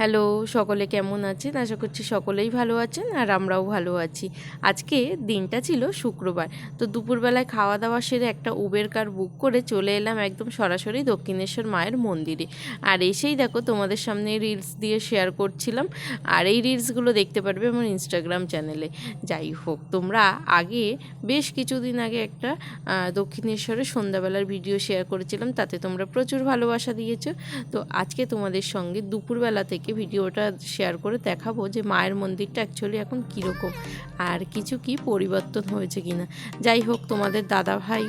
Hello সকলে কেমন আছেন? আশা করছি সকলেই ভালো আছেন আর আমরাও ভালো আছি। আজকে দিনটা ছিল শুক্রবার তো দুপুরবেলায় খাওয়া দাওয়া সেরে একটা উবের কার বুক করে চলে এলাম একদম সরাসরি দক্ষিণেশ্বর মায়ের মন্দিরে। আর এসেই দেখো তোমাদের সামনে রিলস দিয়ে শেয়ার করছিলাম আর এই রিলসগুলো দেখতে পারবে আমার ইনস্টাগ্রাম চ্যানেলে যাই হোক তোমরা আগে বেশ কিছুদিন আগে একটা আহ, দক্ষিণেশ্বরের সন্ধ্যাবেলার ভিডিও শেয়ার করেছিলাম তাতে তোমরা প্রচুর ভালোবাসা দিয়েছ। তো আজকে তোমাদের সঙ্গে দুপুরবেলা থেকে ভিডিওটা শেয়ার করে দেখাবো যে মায়ের মন্দিরটা অ্যাকচুয়ালি এখন কীরকম আর কিছু কি পরিবর্তন হয়েছে কিনা। যাই হোক, তোমাদের দাদা ভাই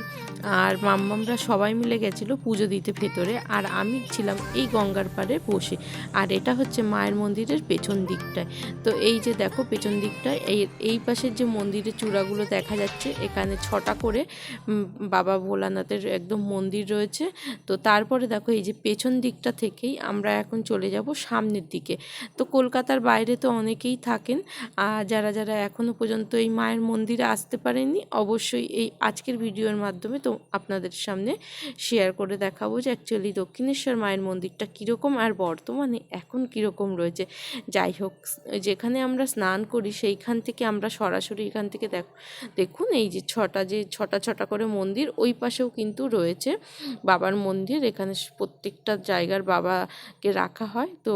আর মাম্মামরা সবাই মিলে গেছিল পুজো দিতে ভেতরে আর আমি ছিলাম এই গঙ্গার পাড়ে বসে। আর এটা হচ্ছে মায়ের মন্দিরের পেছন দিকটায়। তো এই যে দেখো পেছন দিকটায়, এই এই পাশের যে মন্দিরের চূড়াগুলো দেখা যাচ্ছে, এখানে ছটা করে বাবা ভোলানাথের একদম মন্দির রয়েছে। তো তারপরে দেখো এই যে পেছন দিকটা থেকেই আমরা এখন চলে যাব সামনের দিকে। তো কলকাতার বাইরে তো অনেকেই থাকেন। আর যারা যারা এখনও পর্যন্ত এই মায়ের মন্দিরে আসতে পারেননি, অবশ্যই এই আজকের ভিডিওর মাধ্যমে তো আপনাদের সামনে শেয়ার করে দেখাবো যে অ্যাকচুয়ালি দক্ষিণেশ্বর মায়ের মন্দিরটা কীরকম আর বর্তমানে এখন কীরকম রয়েছে। যাই হোক, যেখানে আমরা স্নান করি, সেইখান থেকে আমরা সরাসরি এখান থেকে দেখ, দেখুন এই যে ছটা যে ছটা ছটা করে মন্দির, ওই পাশেও কিন্তু রয়েছে বাবার মন্দির। এখানে প্রত্যেকটা জায়গার বাবাকে রাখা হয়। তো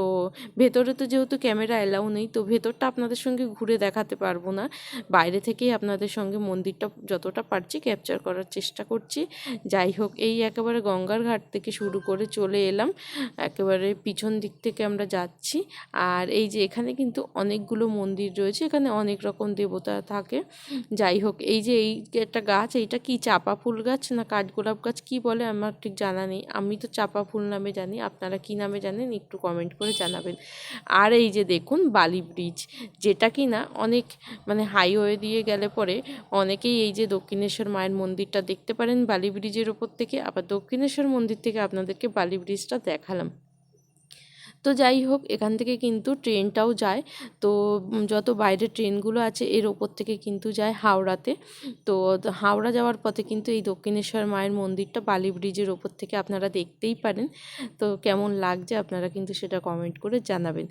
ভেতরে তো যেহেতু ক্যামেরা অ্যালাউ নেই, তো ভেতরটা আপনাদের সঙ্গে ঘুরে দেখাতে পারব না। বাইরে থেকেই আপনাদের সঙ্গে মন্দিরটা যতটা পারছি ক্যাপচার করার চেষ্টা করছি। যাই হোক, এই একেবারে গঙ্গার ঘাট থেকে শুরু করে চলে এলাম, একেবারে পিছন দিক থেকে আমরা যাচ্ছি। আর এই যে এখানে কিন্তু অনেকগুলো মন্দির রয়েছে, এখানে অনেক রকম দেবতা থাকে। যাই হোক, এই যে এই একটা গাছ, এইটা কি চাপা ফুল গাছ না কাঠগোলাপ গাছ? কি বলে আমার ঠিক জানা নেই। আমি তো চাপা ফুল নামে জানি, আপনারা কি নামে জানেন একটু কমেন্ট করে জানাবেন। আর এই যে দেখুন বালি ব্রিজ যেটা কি না অনেক মানে হাইওয়ে দিয়ে গেলে পরে অনেকেই এই যে দক্ষিণেশ্বর মায়ের মন্দিরটা দেখতে পারেন বালি ব্রিজের ওপর থেকে। আবার দক্ষিণেশ্বর মন্দির থেকে আপনাদেরকে বালি ব্রিজটা দেখালাম। তো যাই হোক, এখান থেকে কিন্তু ট্রেনটাও যায়। তো যত বাইরের ট্রেনগুলো আছে, এর ওপর থেকে কিন্তু যায় হাওড়াতে। তো হাওড়া যাওয়ার পথে কিন্তু এই দক্ষিণেশ্বর মায়ের মন্দিরটা বালি ব্রিজের ওপর থেকে আপনারা দেখতেই পারেন। তো কেমন লাগছে আপনারা কিন্তু সেটা কমেন্ট করে জানাবেন।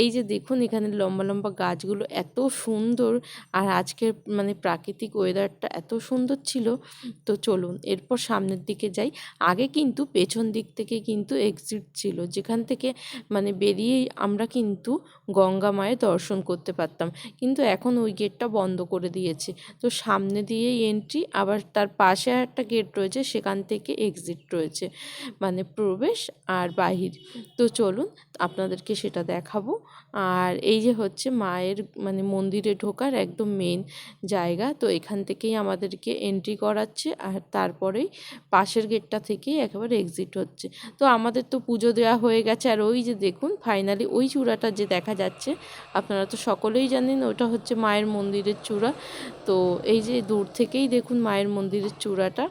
এই যে দেখুন, এখানে লম্বা লম্বা গাছগুলো এত সুন্দর আর আজকের মানে প্রাকৃতিক ওয়েদারটা এত সুন্দর ছিল। তো চলুন, এরপর সামনের দিকে যাই। আগে কিন্তু পেছন দিক থেকে কিন্তু এক্সিট ছিল। যেখান থেকে মানে বেরিয়েই আমরা কিন্তু গঙ্গা মায়ের দর্শন করতে পারতাম। কিন্তু এখন ওই গেটটা বন্ধ করে দিয়েছে। তো সামনে দিয়েই এন্ট্রি আবার তার পাশে একটা গেট রয়েছে, সেখান থেকে এক্সিট রয়েছে। মানে প্রবেশ আর বাহির। তো চলুন, আপনাদেরকে সেটা দেখাবো। আর এই যে হচ্ছে মায়ের মানে মন্দিরে ঢোকার একদম মেন জায়গা। তো এখান থেকেই আমাদেরকে এন্ট্রি করাচ্ছে, আর তারপরেই পাশের গেটটা থেকেই একেবারে এক্সিট হচ্ছে। তো আমাদের তো পুজো দেওয়া হয়ে গেছে, আর ওই যে দেখুন ফাইনালি ওই চূড়াটা যে দেখা যাচ্ছে, আপনারা তো সকলেই জানেন ওটা হচ্ছে মায়ের মন্দিরের চূড়া। তো এই যে দূর থেকেই দেখুন মায়ের মন্দিরের চূড়াটা।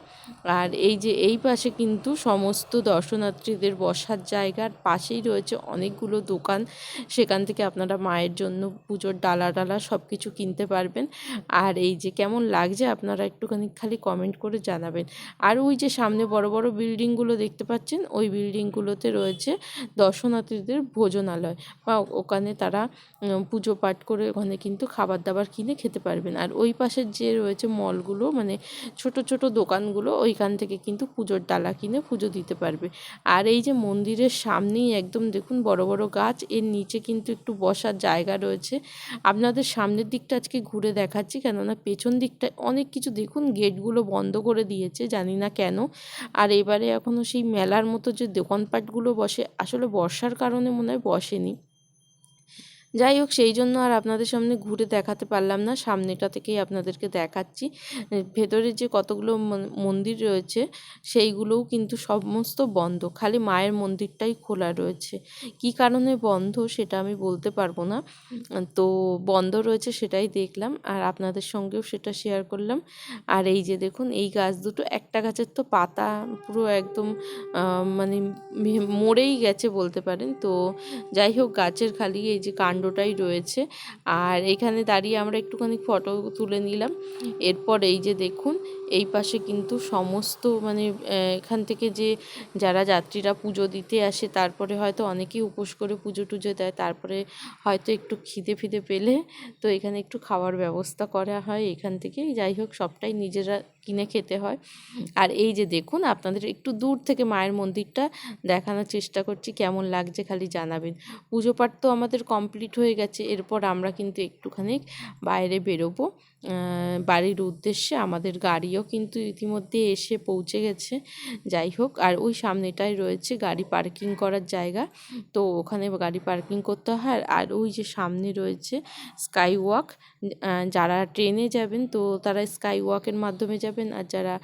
আর এই যে এই পাশে কিন্তু সমস্ত দর্শনার্থীদের বসার জায়গার পাশেই রয়েছে অনেকগুলো দোকান। সেখান থেকে আপনারা মায়ের জন্য পুজোর ডালা ডালা সব কিছু কিনতে পারবেন। আর এই যে কেমন লাগছে আপনারা একটুখানি খালি কমেন্ট করে জানাবেন। আর ওই যে সামনে বড় বড় বিল্ডিংগুলো দেখতে পাচ্ছেন, ওই বিল্ডিংগুলোতে রয়েছে দর্শনার্থীদের ভোজনালয় বা ওখানে তারা পুজো পাঠ করে ওখানে কিন্তু খাবার দাবার কিনে খেতে পারবেন। আর ওই পাশের যে রয়েছে মলগুলো মানে ছোট ছোট দোকানগুলো, ওইখান থেকে কিন্তু পুজোর ডালা কিনে পুজো দিতে পারবে। আর এই যে মন্দিরের সামনেই একদম দেখুন বড় বড় গাছ, এর নিচে কিন্তু একটু বসার জায়গা রয়েছে। আপনাদের সামনের দিকটা আজকে ঘুরে দেখাচ্ছি, কেননা পেছন দিকটায় অনেক কিছু দেখুন, গেটগুলো বন্ধ করে দিয়েছে, জানি না কেন। আর এবারে এখনও সেই মেলার মতো যে দোকানপাটগুলো বসে, আসলে বর্ষার কারণে মনে হয় বসেনি। যাই হোক, সেই জন্য আর আপনাদের সামনে ঘুরে দেখাতে পারলাম না। সামনেটা থেকেই আপনাদেরকে দেখাচ্ছি। ভেতরে যে কতগুলো মন্দির রয়েছে, সেইগুলোও কিন্তু সমস্ত বন্ধ। খালি মায়ের মন্দিরটাই খোলা রয়েছে। কী কারণে বন্ধ সেটা আমি বলতে পারব না। তো বন্ধ রয়েছে সেটাই দেখলাম আর আপনাদের সঙ্গেও সেটা শেয়ার করলাম। আর এই যে দেখুন, এই গাছ দুটো, একটা গাছের তো পাতা পুরো একদম মানে মরেই গেছে বলতে পারেন। তো যাই হোক, গাছের খালি এই যে কাণ্ড মণ্ডটাই রয়েছে। আর এখানে দাঁড়িয়ে আমরা একটুখানি ফটো তুলে নিলাম। এরপর এই যে দেখুন, এই পাশে কিন্তু সমস্ত মানে এখান থেকে যে যারা যাত্রীরা পুজো দিতে আসে, তারপরে হয়তো অনেকেই উপোস করে পুজো টুজো দেয়, তারপরে হয়তো একটু খিদে ফিদে পেলে তো এখানে একটু খাওয়ার ব্যবস্থা করা হয় এখান থেকে যাই হোক, সবটাই নিজেরা কিনে খেতে হয়। আর এই যে দেখুন, আপনাদের একটু দূর থেকে মায়ের মন্দিরটা দেখানোর চেষ্টা করছি, কেমন লাগছে খালি জানাবেন। পুজো পাঠ তো আমাদের কমপ্লিট হয়ে গেছে, এরপর আমরা কিন্তু একটুখানি বাইরে বেরোবো। বাড়ির উদ্দেশ্যে আমাদের গাড়িও কিন্তু ইতিমধ্যে এসে পৌঁছে গেছে। যাই হোক, আর ওই সামনেটাই রয়েছে গাড়ি পার্কিং করার জায়গা। তো ওখানে গাড়ি পার্কিং করতে হয়, আর ওই যে সামনে রয়েছে স্কাই ওয়াক যারা ট্রেনে যাবেন, তো তারা স্কাই ওয়াকের মাধ্যমে যাবেন। আর যারা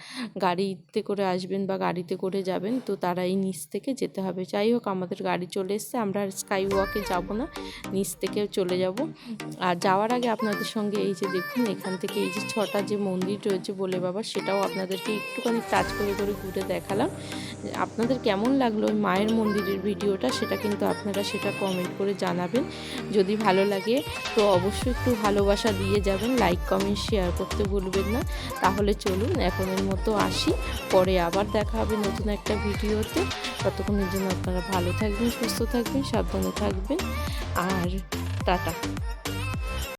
গাড়িতে করে আসবেন বা গাড়িতে করে যাবেন, তো তারা এই নিচ থেকে যেতে হবে। যাই হোক, আমাদের গাড়ি চলে এসছে, আমরা আর স্কাই ওয়াকে যাব না, নিচ থেকে চলে যাব। আর যাওয়ার আগে আপনাদের সঙ্গে এই যে দেখুন, এখান থেকে এই যে ছটা যে মন্দির রয়েছে বলে বাবা, সেটাও আপনাদেরকে একটুখানি টাচ করে করে ঘুরে দেখালাম। আপনাদের কেমন লাগল ওই মায়ের মন্দিরের ভিডিওটা, সেটা কিন্তু আপনারা সেটা কমেন্ট করে জানাবেন। যদি ভালো লাগে, তো অবশ্যই একটু ভালোবাসা দিয়ে যাবেন লাইক কমেন্ট শেয়ার করতে ভুলবেন না। তাহলে চলুন এখনের মতো আসি। পরে আবার দেখা হবে নতুন একটা ভিডিওতে। ততক্ষণের জন্য আপনারা ভালো থাকবেন, সুস্থ থাকবেন, সাবধানে থাকবেন। আর টাটা।